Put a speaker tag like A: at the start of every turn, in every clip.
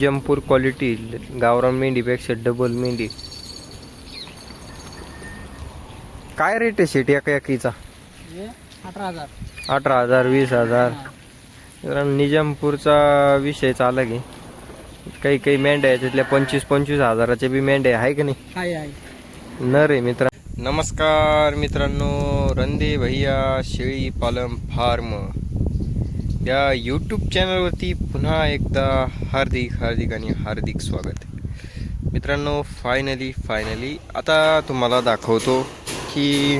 A: जमपूर quality गावरान मेंढीपेक्षा double मेंढी. काय रेट आहे शेट एका एकीचा
B: अठरा हजार.
A: अठरा हजार वीस हजार. कारण निजामपूरचा विषय चालला की काही काही मेंढ्या आहेत त्यातल्या पंचवीस पंचवीस हजाराच्या बी मेंढ्या आहे का नाही?
B: आहे.
A: नर आहे मित्र. नमस्कार मित्रांनो रंदे भैया शेळी पालन फार्म. या यूट्यूब चॅनलवरती पुन्हा एकदा हार्दिक हार्दिक आणि हार्दिक स्वागत मित्रांनो फायनली फायनली आता तुम्हाला दाखवतो की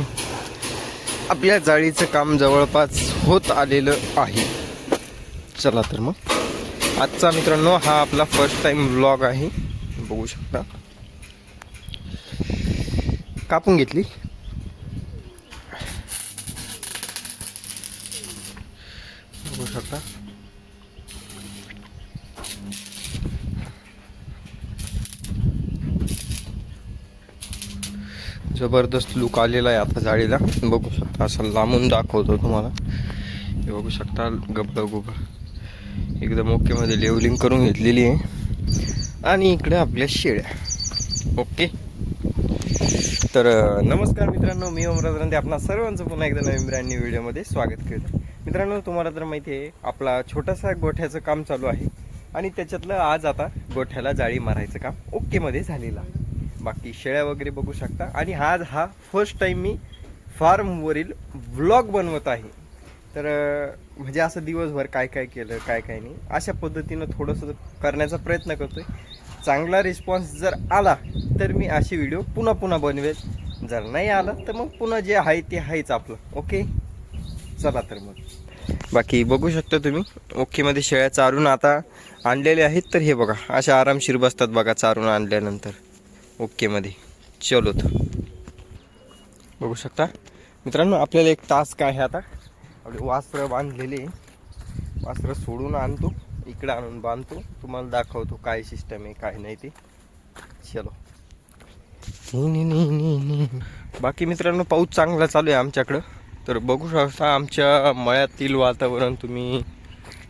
A: आपल्या जाळीचं काम जवळपास होत आलेलं आहे. चला तर मग. आजचा मित्रांनो हा आपला फर्स्ट टाइम व्लॉग आहे. बघू शकता. कापून घेतली. जबरदस्त लुक आलेला आहे आता जाळीला. बघू शकता असं लांबून दाखवतो तुम्हाला. हे बघू शकता गबळ गुबळ एकदम ओकेमध्ये लेवलिंग करून घेतलेली आहे. आणि इकडे आपल्या शेळ्या. ओके तर नमस्कार मित्रांनो मी ओमराज रांदे आपणा सर्वांचं पुन्हा एकदा नवीन ब्रँड न्यू व्हिडिओमध्ये स्वागत करतो मित्रांनो तुम्हाला तर माहिती आहे आपला छोटासा गोठ्याचं काम चालू आहे. आणि त्याच्यातलं आज आता गोठ्याला जाळी मारायचं काम ओकेमध्ये झालेलं आहे. बाकी शेळ्या वगैरे बघू शकता. आणि आज हा फर्स्ट टाईम मी फार्मवरील व्लॉग बनवत आहे. तर म्हणजे असं दिवसभर काय काय केलं काय काय नाही अशा पद्धतीनं थोडंसं करण्याचा प्रयत्न करतोय. चांगला रिस्पॉन्स जर आला तर मी असे व्हिडिओ पुन्हा पुन्हा बनवेल. जर नाही आला तर मग पुन्हा जे आहे ते आहेच आपलं ओके? चला तर मग. बाकी बघू शकता तुम्ही ओकेमध्ये शेळ्या चारून आता आणलेल्या आहेत तर हे बघा अशा आरामशीर बसतात बघा चारून आणल्यानंतर. ओकेमध्ये चलो तर. बघू शकता. मित्रांनो आपल्याला एक टास्क आहे आता? आपले वासरं बांधलेले वासरं सोडून आणतो. इकडं आणून बांधतो. तुम्हाला दाखवतो काय सिस्टम आहे काय नाही ते. चलो. नी, नी, नी, नी. बाकी मित्रांनो पाऊस चांगला चालू आहे आमच्याकडं. तर बघू शकता आमच्या मळ्यातील वातावरण तुम्ही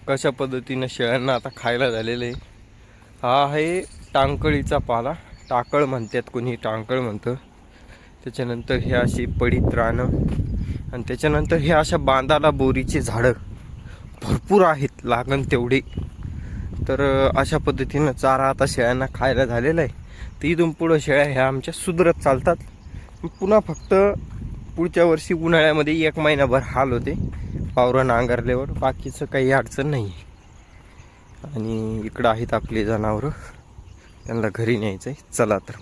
A: कशा पद्धतीनं शेळ्यांना आता खायला झालेलं आहे. हा आहे टांकळीचा पाला. टाकळ म्हणतात कोणी टांकळ म्हणतं. त्याच्यानंतर हे अशी पडीत रानं. आणि त्याच्यानंतर हे अशा बांधाला बोरीची झाडं. भरपूर आहेत लागण तेवढे. तर अशा पद्धतीनं चारा आता शेळ्यांना खायला झालेला आहे. तर इथून पुढं शेळ्या ह्या आमच्या सुधरत चालतात. पुन्हा फक्त पुढच्या वर्षी उन्हाळ्यामध्ये एक महिनाभर हाल होते. पावरं नांगरल्यावर बाकीचं काही अडचण नाही आहे आणि इकडं आहेत आपली जनावरं. त्यांना घरी न्यायचं आहे चला तर.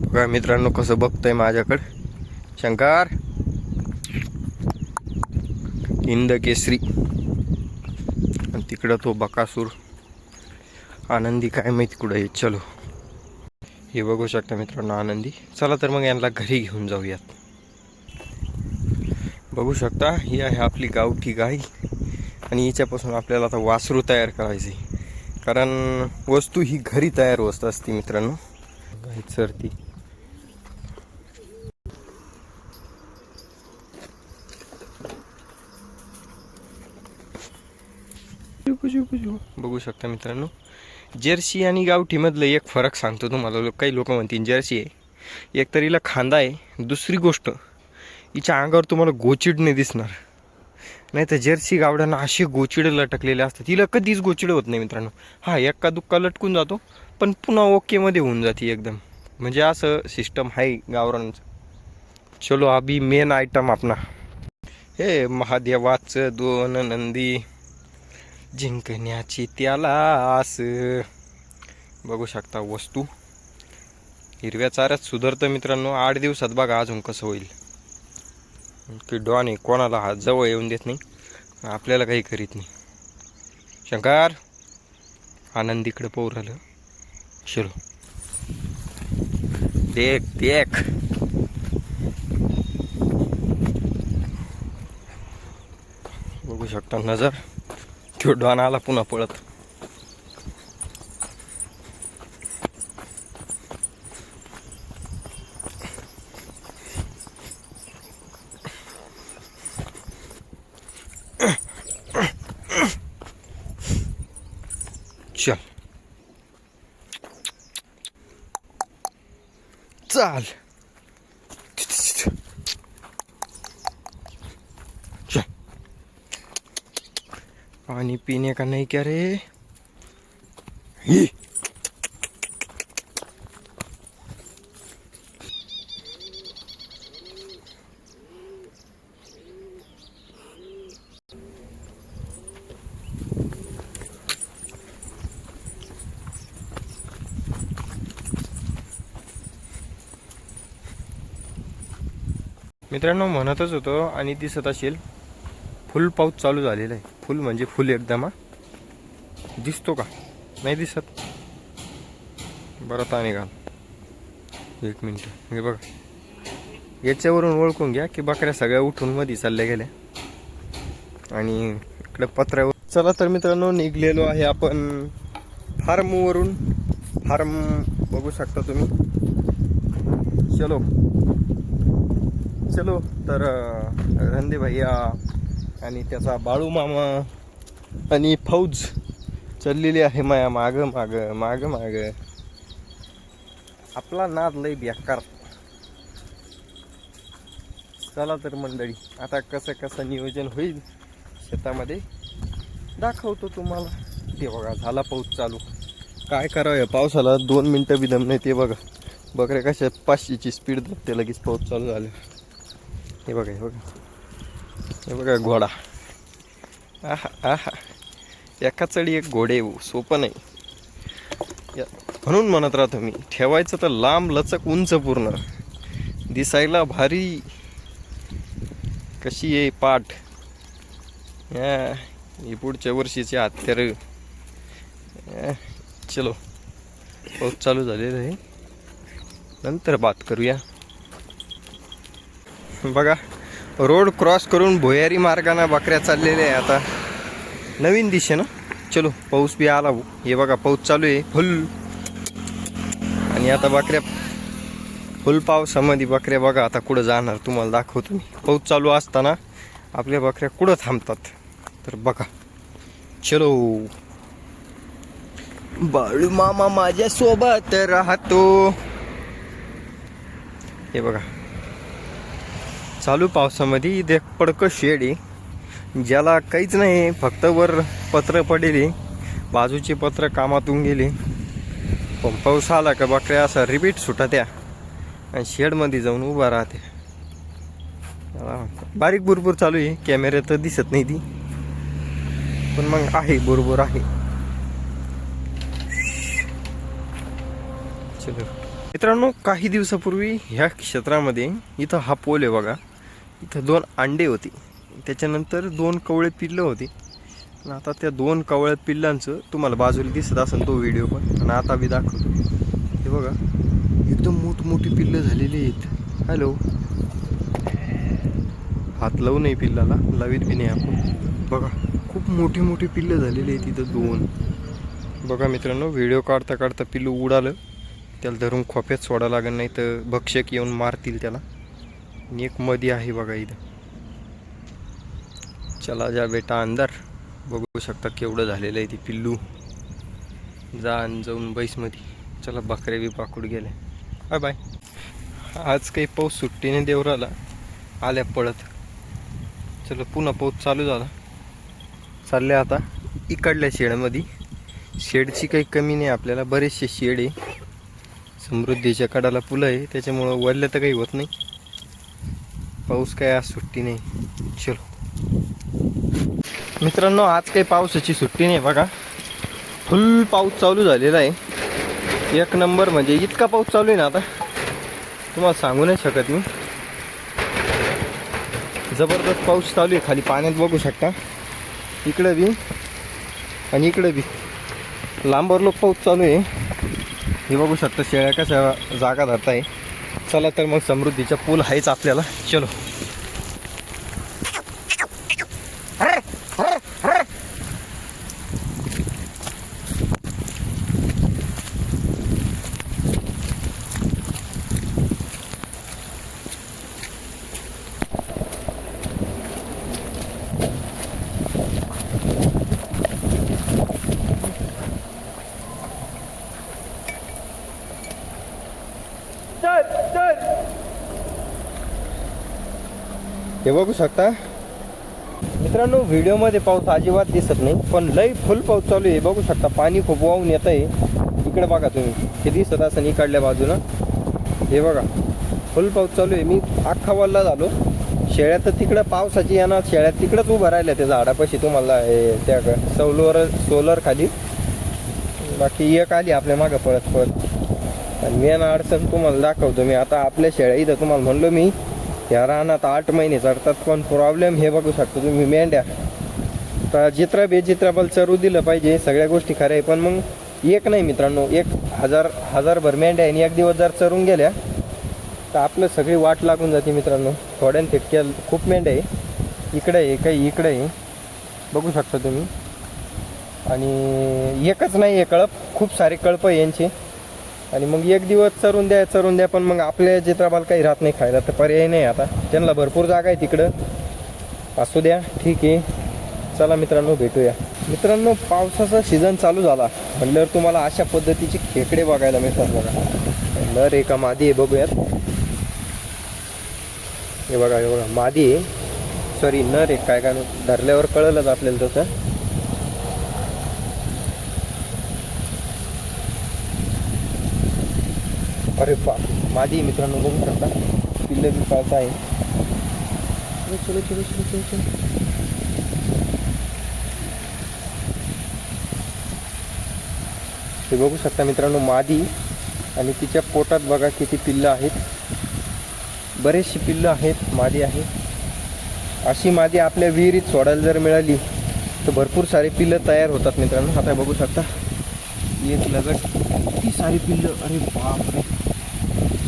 A: बघा मित्रांनो कसं बघतंय माझ्याकडं. शंकर. इंद केसरी आणि तिकडं तो बकासूर. आनंदी काय माहिती कुठं आहे. चलो. हे बघू शकता मित्रांनो आनंदी. चला तर मग यांना घरी घेऊन जाऊयात. बघू शकता ही आहे आपली गावठी गाय आणि हिच्यापासून आपल्याला आता वासरू तयार करायची कारण वस्तू ही घरी तयार वस्तू असते मित्रांनो. चरती बघू शकता मित्रांनो. जर्सी आणि गावठीमधलं एक फरक सांगतो तुम्हाला. लोक काही लोक म्हणतील जर्सी आहे. एक तर हिला खांदा आहे. दुसरी गोष्ट हिच्या अंगावर तुम्हाला गोचिडणे दिसणार. नाही तर जर्सी गावड्यांना अशी गोचिडं लटकलेले असतात. तिला कधीच गोचिड होत नाही मित्रांनो. हा एक्का दुक्का लटकून जातो पण पुन्हा ओकेमध्ये होऊन जाते एकदम. म्हणजे असं सिस्टम आहे गावरांचं चलो अभी मेन आयटम आपला हे महादेवाचं दोन नंदी. जिंकण्याची त्याला आस बघू शकता वस्तू. हिरव्या चाऱ्यात सुधारतं मित्रांनो. आठ दिवसात बघा अजून कसं होईल. की डॉन आहे कोणाला हात जवळ येऊन देत नाही आपल्याला काही करीत नाही. शंकर आनंदीकडे पोर आलं चलो देख देख. बघू शकता नजर. तो डॉन आला पुन्हा पळत चलो चाल पानी पीने का नहीं क्या रे मित्रांनो म्हणतच होतो आणि दिसत असेल फुल पाऊस चालू झालेला आहे. फुल म्हणजे फुल एकदम हा. दिसतो का? नाही दिसत. बरं ताने घाल एक मिनिट. हे बघा. याच्यावरून ओळखून घ्या की बकऱ्या सगळ्या उठून मध्ये चालल्या गेल्या. आणि इकडं पत्र्यावर चला तर मित्रांनो निघलेलो आहे आपण फार्मवरून. फार्म बघू शकता तुम्ही. चलो. चलो तर रंदे रणदे भैया आणि त्याचा बाळू मामा आणि फौज चाललेली आहे माया माग माग माग माग. आपला नाद लय बेकार. चला तर मंडळी आता कसं कसं नियोजन होईल शेतामध्ये दाखवतो तुम्हाला. ते बघा झाला पाऊस चालू. काय करावं पावसाला दोन मिनटं बी दम नाही ते बघा. बकऱ्या कशा पाचशेची स्पीड ते लगेच पाऊस चालू झालं. हे बघा हे बघा. हे बघा घोडा. आहा आहा. एका चढी एक घोडे सोपं नाही. या- म्हणून म्हणत राहतो मी ठेवायचं तर लांब लचक उंच पूर्ण. दिसायला भारी. कशी आहे पाठ? या, ही पुढच्या वर्षीचे हत्यार. चलो. पाऊस चालू झालेलं आहे. नंतर बात करूया. बघा रोड क्रॉस करून भुयारी मार्गाने बकऱ्या चाललेल्या आहे आता. नवीन दिशेनं चलो पाऊस बी आला हे बघा पाऊस चालू आहे. फुल. आणि आता बकऱ्या फुल पावसामध्ये बकऱ्या बघा आता कुठं जाणार तुम्हाला दाखवतो मी. पाऊस चालू असताना आपल्या बकऱ्या कुठं थांबतात? तर बघा. चलो. बाळू मामा माझ्या सोबत राहतो. हे बघा. चालू पावसामध्ये इथे पडकं शेड आहे ज्याला काहीच नाही फक्त वर पत्र पडेले बाजूचे पत्र कामातून गेले. पण पाऊस आला का बकऱ्या असा रिपीट सुटत्या. आणि शेडमध्ये जाऊन उभा राहते. बारीक बुरबुर चालू आहे. कॅमेऱ्यात तर दिसत नाही ती. पण मग आहे बुरबुर आहे. चलो. मित्रांनो काही दिवसापूर्वी ह्या क्षेत्रामध्ये इथं हा पोल आहे बघा. इथं दोन अंडे होती. त्याच्यानंतर दोन कवळे पिल्लं होती. आणि आता त्या दोन कवळ्या पिल्लांचं तुम्हाला बाजूला दिसत असेल तो व्हिडिओ पण. आणि आता मी दाखवतो. हे बघा एकदम मोठमोठी पिल्लं झालेली आहेत. हॅलो हात लावू नाही पिल्लाला. लावीत बी नाही आपण. बघा खूप मोठी मोठी पिल्लं झालेली आहेत इथं दोन. बघा मित्रांनो व्हिडिओ काढता काढता पिल्लू उडालं. त्याला धरून खोप्यात सोडा लागेल नाही तर भक्षक येऊन मारतील त्याला. आणि एक मध्ये आहे बघा इथं. चला जा बेटा अंदर. बघू शकता केवढं झालेलं आहे ती पिल्लू. जा आणि जाऊन बैसमध्ये चला बकऱ्या बी पाकूड गेल्या बाय बाय. आज काही पाऊस सुट्टीने देवराला. आल्या पळत. चला पुन्हा पाऊस चालू झाला. चालले आता इकडल्या शेडमध्ये शेडची काही कमी नाही आपल्याला. बरेचसे शेड आहे. समृद्धीच्या कडाला पुलं आहे. त्याच्यामुळं वरलं तर काही होत नाही. पाऊस काय आज सुट्टी नाही. चलो. मित्रांनो आज काही पावसाची सुट्टी नाही बघा. फुल पाऊस चालू झालेला आहे. एक नंबर म्हणजे इतका पाऊस चालू आहे ना आता. तुम्हाला सांगू नाही शकत मी. जबरदस्त पाऊस चालू आहे. खाली पाण्यात बघू शकता. इकडं बी आणि इकडं बी. लांबवर लोक पाऊस चालू आहे. हे बघू शकता शेळ्या कशा जागा धरताय. चला तर मग समृद्धीचा पूल आहेच आपल्याला. चलो. हे बघू शकता. मित्रांनो व्हिडिओमध्ये पाऊस अजिबात दिसत नाही पण लई फुल पाऊस चालू आहे. बघू शकता पाणी खूप वाहून येत आहे. इकडे बघा तुम्ही हे दिसत असं इकडल्या बाजूनं हे बघा फुल पाऊस चालू आहे. मी अख्खा वल्ला झालो. शेळ्या तर तिकडं पावसाची येणार शेळ्या तिकडंच उभं राहिल्या त्या झाडापाशी तुम्हाला हे त्या सौलवर सोलर खाली. बाकी एक आली आपल्या मागं पळत पळत. आणि मेन अडचण तुम्हाला दाखवतो मी. आता आपल्या शेळ्या इथं तुम्हाला म्हणलो मी या रानात आठ महिने चढतात. पण प्रॉब्लेम हे बघू शकतो तुम्ही मेंढ्या. तर जित्रा बेजित्राबल चरू दिलं पाहिजे सगळ्या गोष्टी खऱ्या आहे. पण मग एक नाही मित्रांनो एक हजार हजारभर मेंढ्या आहे आणि एक दिवस जर चरून गेल्या तर आपलं सगळी वाट लागून जाते मित्रांनो. थोड्यान फिटक्या खूप मेंढ्या आहे. इकडे आहे काही इकडे आहे. बघू शकता तुम्ही. आणि एकच नाही आहे कळप. खूप सारे कळप आहे यांचे. आणि मग एक दिवस चरून द्या चरून द्या पण मग आपल्या चित्राबाल काही राहत नाही खायला तर पर्याय नाही आता. त्यांना भरपूर जागा आहे तिकडं. असू द्या ठीक आहे. चला मित्रांनो भेटूया. मित्रांनो पावसाचा सीझन चालू झाला. म्हणल्यावर तुम्हाला अशा पद्धतीचे खेकडे बघायला मिळतात बघा. नर एका मादी आहे बघूयात. हे बघा हे बघा मादी आहे. सॉरी नर एक काय काय धरल्यावर कळलंच आपल्याला तसं. अरे बा मादी मित्रांनो बघू शकता. पिल्ले बी पाळता आहे. चलो चलो चलो चलो चलो. हे बघू शकता मित्रांनो मादी आणि तिच्या पोटात बघा किती पिल्लं आहेत. बरेचशी पिल्लं आहेत मादी आहे. अशी मादी आपल्या विहिरीत सोडायला जर मिळाली तर भरपूर सारी पिल्लं तयार होतात मित्रांनो. आता बघू शकता. एक लगट किती सारी पिल्लं. अरे बापरे.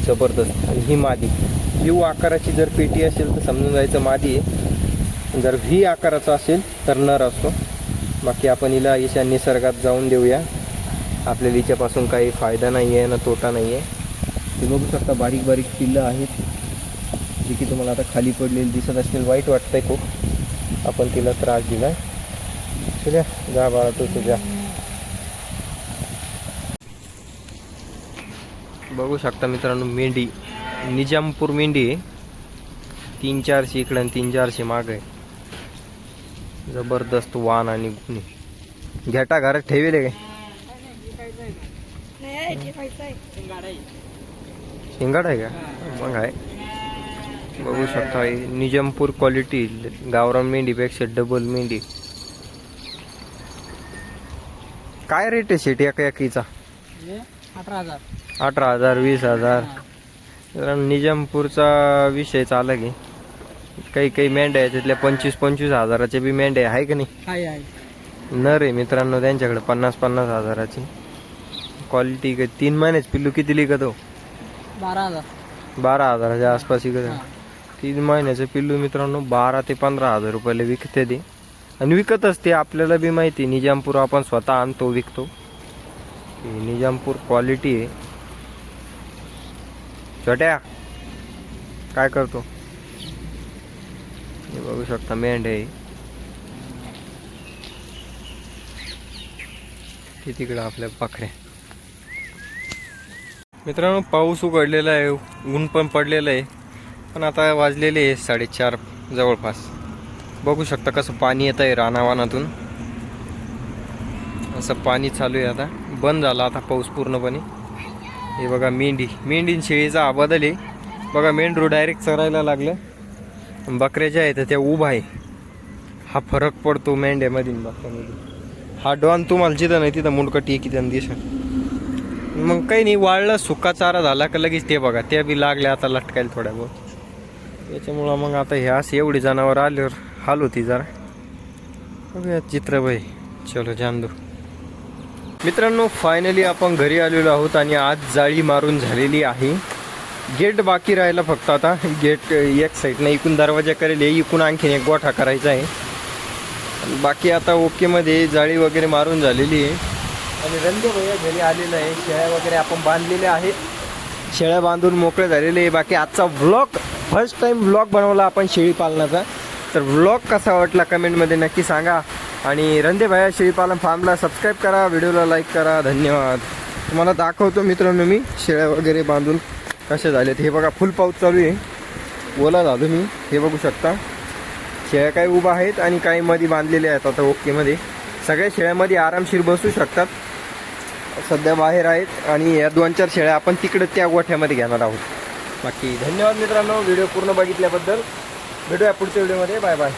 A: जबरदस्त. आणि ही मादी. यू आकाराची जर पेटी असेल तर समजून जायचं मादी आहे. जर व्ही आकाराचा असेल तर नर असतो. बाकी आपण हिला हिच्या निसर्गात जाऊन देऊया. आपल्याला हिच्यापासून काही फायदा नाही आहे ना तोटा नाही आहे ते बघू शकता बारीक बारीक पिल्लं आहेत. जी की तुम्हाला आता खाली पडलेली दिसत असतील वाईट वाटतंय खूप. आपण तिला त्रास दिला चल्या जा बाळा तू तुझ्या. बघू शकता मित्रांनो मेंढी. निजामपूर मेंढी आहे. तीन चारशे इकडं आणि तीन चारशे माग आहे. जबरदस्त वाण आणि गुन्हे. घेटा घरात ठेवेले काय? शिंगाड आहे का? मग आहे. बघू शकता निजामपूर क्वालिटी गावरान मेंढीपेक्षा डबल मेंढी. काय रेट आहे शेट एका एकीचा?
B: अठरा हजार.
A: अठरा हजार वीस हजार. निजामपूरचा विषय चालला की काही काही मेंढ्या आहेत त्यातल्या पंचवीस पंचवीस हजाराच्या बी मेंढ्या आहे का नाही?
B: आहे आहे.
A: नर आहे मित्रांनो त्यांच्याकडे पन्नास पन्नास हजाराची. क्वालिटी काय तीन महिन्याच पिल्लू किती लिखत हो
B: बारा हजार.
A: बारा हजाराच्या आसपास इकडे
B: हा.
A: तीन महिन्याचं पिल्लू मित्रांनो बारा ते पंधरा हजार रुपयाला विकते ते. आणि विकत असते आपल्याला बी माहिती निजामपूर आपण स्वतः आणतो विकतो. ही निजामपूर क्वालिटी आहे. छोट्या काय करतो? हे बघू शकता मेंढ आहे. तिकडं आपल्या पाखऱ्या मित्रांनो पाऊस उघडलेला आहे ऊन पण पडलेलं आहे. पण आता वाजलेले आहे साडेचार जवळपास. बघू शकता कसं पाणी येत आहे रानावानातून. असं पाणी चालू आहे आता. बंद झाला आता पाऊस पूर्णपणे. हे बघा मेंढी. मेंढीन शेळीचा हा बदल आहे बघा मेंढरू डायरेक्ट चरायला लागलं. बकऱ्या ज्या आहेत त्या उभा आहे. हा फरक पडतो मेंढ्यामधीन बकऱ्यामधून बकऱ्यामध्ये हा डॉन तुम्हाला जिथं नाही तिथं मुंडकटी किती दिसत. मग काही नाही वाळलं सुका चारा झाला का लगेच ते बघा. त्या बी लागल्या आता लटकायला थोड्या बहुत. त्याच्यामुळं मग आता हे असे एवढी जनावर आल्यावर हाल होती जरा. बघूया चित्रबाई. चलो जान दो मित्रांनो फायनली आपण घरी आलेलो आहोत आणि आज जाळी मारून झालेली आहे. गेट बाकी राहिला फक्त आता. गेट एक साईडनं इकून दरवाजा करेल इकून आणखीन एक गोठा करायचा आहे. आणि बाकी आता ओकेमध्ये जाळी वगैरे मारून झालेली आहे. आणि रंग भैया घरी आलेलं आहे. शेळ्या वगैरे आपण बांधलेल्या आहेत. शेळ्या बांधून मोकळे झालेले आहे. बाकी आजचा व्लॉग फर्स्ट टाइम व्लॉग बनवला आपण शेळी पालनाचा. तर व्लॉग कसा वाटला कमेंटमध्ये नक्की सांगा. आणि रंदे भाया शेळीपालन फार्मला सबस्क्राईब करा व्हिडिओला लाईक करा धन्यवाद. तुम्हाला दाखवतो मित्रांनो मी शेळ्या वगैरे बांधून कसे झालेत. हे बघा फुल पाऊस चालू आहे. ओला झालो मी. हे बघू शकता. शेळ्या काही उभा आहेत आणि काही मध्ये बांधलेल्या आहेत आता ओकेमध्ये सगळ्या शेळ्यामध्ये आरामशीर बसू शकतात. सध्या बाहेर आहेत आणि या दोन चार शेळ्या आपण तिकडे त्या गोठ्यामध्ये घेणार आहोत. बाकी धन्यवाद मित्रांनो. व्हिडिओ पूर्ण बघितल्याबद्दल. भेटूया पुढच्या व्हिडिओमध्ये. Bye bye.